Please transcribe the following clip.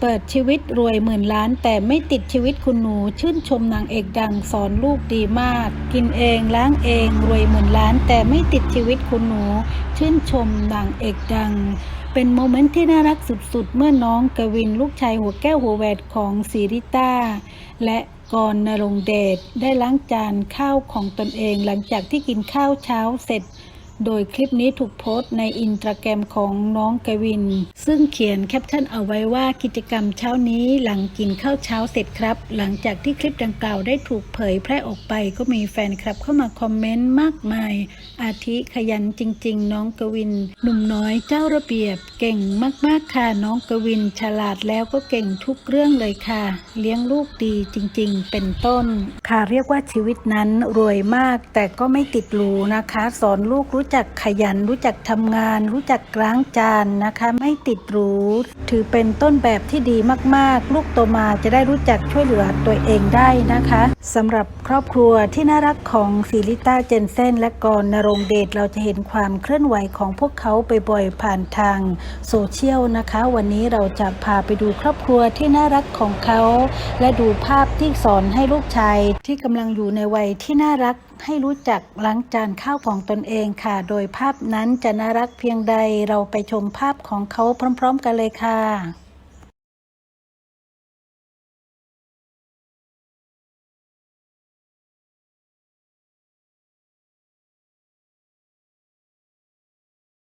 เปิดชีวิตรวยหมื่นล้าน แต่ไม่ติดชีวิตคุณหนู ชื่นชมนางเอกดังสอนลูกดีมาก กินเองล้างเองรวยหมื่นล้าน แต่ไม่ติดชีวิตคุณหนู ชื่นชมนางเอกดัง เป็นโมเมนต์ที่น่ารักสุดๆ เมื่อน้องกวินลูกชายหัวแก้วหัวแหวนของสีริต้า และกรณรงเดชได้ล้างจานข้าวของตนเองหลังจากที่กินข้าวเช้าเสร็จ โดยคลิปนี้ถูกโพสต์ในอินสตาแกรมของน้องกวิน ซึ่งเขียนแคปชั่นเอาไว้ว่ากิจกรรมเช้านี้หลังกินข้าวเช้าเสร็จครับ หลังจากที่คลิปดังกล่าวได้ถูกเผยแพร่ออกไป ก็มีแฟนคลับเข้ามาคอมเมนต์มากมาย อาทิขยันจริง ๆ น้องกวิน หนุ่มน้อยเจ้าระเบียบ เก่งมากๆค่ะน้องกวินฉลาดแล้วก็เก่งทุกเรื่องเลยค่ะ เลี้ยงลูกดีจริงๆ เป็นต้น ค่ะเรียกว่าชีวิตนั้นรวยมากแต่ก็ไม่ติดหรูนะคะ สอนลูกรู้จักขยัน รู้จักทำงาน รู้จักล้างจานนะคะ ไม่ติดหรูถือเป็นต้นแบบที่ดีมากๆ ลูกโตมาจะได้รู้จักช่วยเหลือตัวเองได้นะคะสำหรับครอบครัวที่น่ารักของซิลิต้าเจนเซนและกรณรงเดชเราจะเห็นความเคลื่อนไหวของพวกเขาบ่อยๆผ่านทางโซเชียลนะคะ วันนี้เราจะพาไปดูครอบครัวที่น่ารักของเขา และดูภาพที่สอนให้ลูกชายที่กำลังอยู่ในวัยที่น่ารักให้รู้จักล้างจานข้าวของตนเองค่ะ โดยภาพนั้นจะน่ารักเพียงใดเราไปชมภาพของเขาพร้อม ๆ กันเลยค่ะ